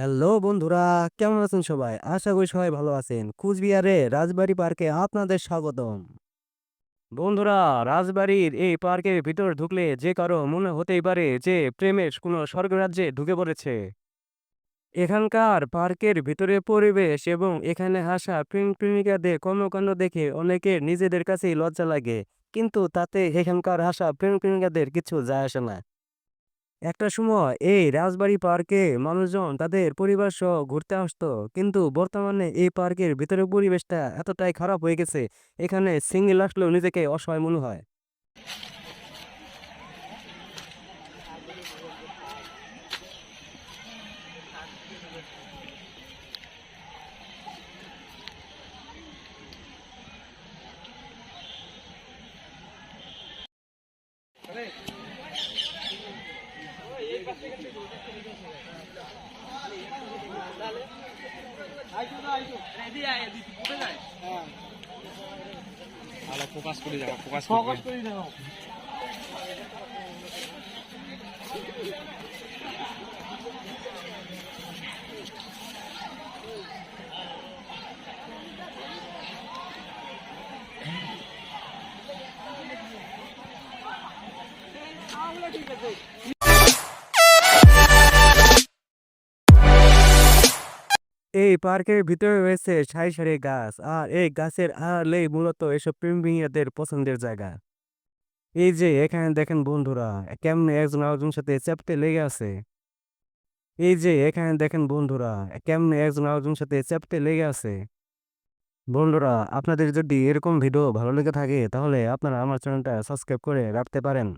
Hello বন্ধুরা, কেমন আছেন সবাই? আশা করি সবাই ভালো আছেন। কুচবিহারে রাজবাড়ি পার্কে আপনাদের স্বাগতম। বন্ধুরা, রাজবাড়ির এই পার্কের ভিতর ঢুকলে যে কারও মনে হতেই পারে যে প্রেমের কোনো স্বর্গরাজ্যে ঢুকে পড়েছে। এখানকার পার্কের ভিতরে পরিবেশ এবং এখানে আসা প্রেম প্রেমিকাদের কর্মকাণ্ড দেখে অনেকের নিজেদের কাছেই লজ্জা লাগে। কিন্তু তাতে এখানকার আসা প্রেম প্রেমিকাদের কিছু যায় আসে না। একটা সময় এই রাজবাড়ি পার্কে মানুষজন তাদের পরিবার সহ ঘুরতে আসতো। কিন্তু বর্তমানে এই পার্কের ভিতরে পরিবেশটা এতটাই খারাপ হয়ে গেছে, এখানে সিঙ্গেল আসলেও নিজেকে অসহায় মনে হয়। আলো ফোকাস করে যাও ফোকাস ফোকাস করে দাও এই পার্কের ভিতরে রয়েছে সারি সারি গাছ। আর এই গাছের আড়ালেই মূলত এসব প্রেমিকাদের পছন্দের জায়গা। এই যে, এখানে দেখেন বন্ধুরা, কেমনে একজন আরেকজনের সাথে চ্যাপটে লেগে আছে। এই যে, এখানে দেখেন বন্ধুরা, কেমনে একজন আরেকজনের সাথে চ্যাপটে লেগে আছে। বন্ধুরা, আপনাদের যদি এরকম ভিডিও ভালো লেগে থাকে, তাহলে আপনারা আমার চ্যানেলটা সাবস্ক্রাইব করে রাখতে পারেন।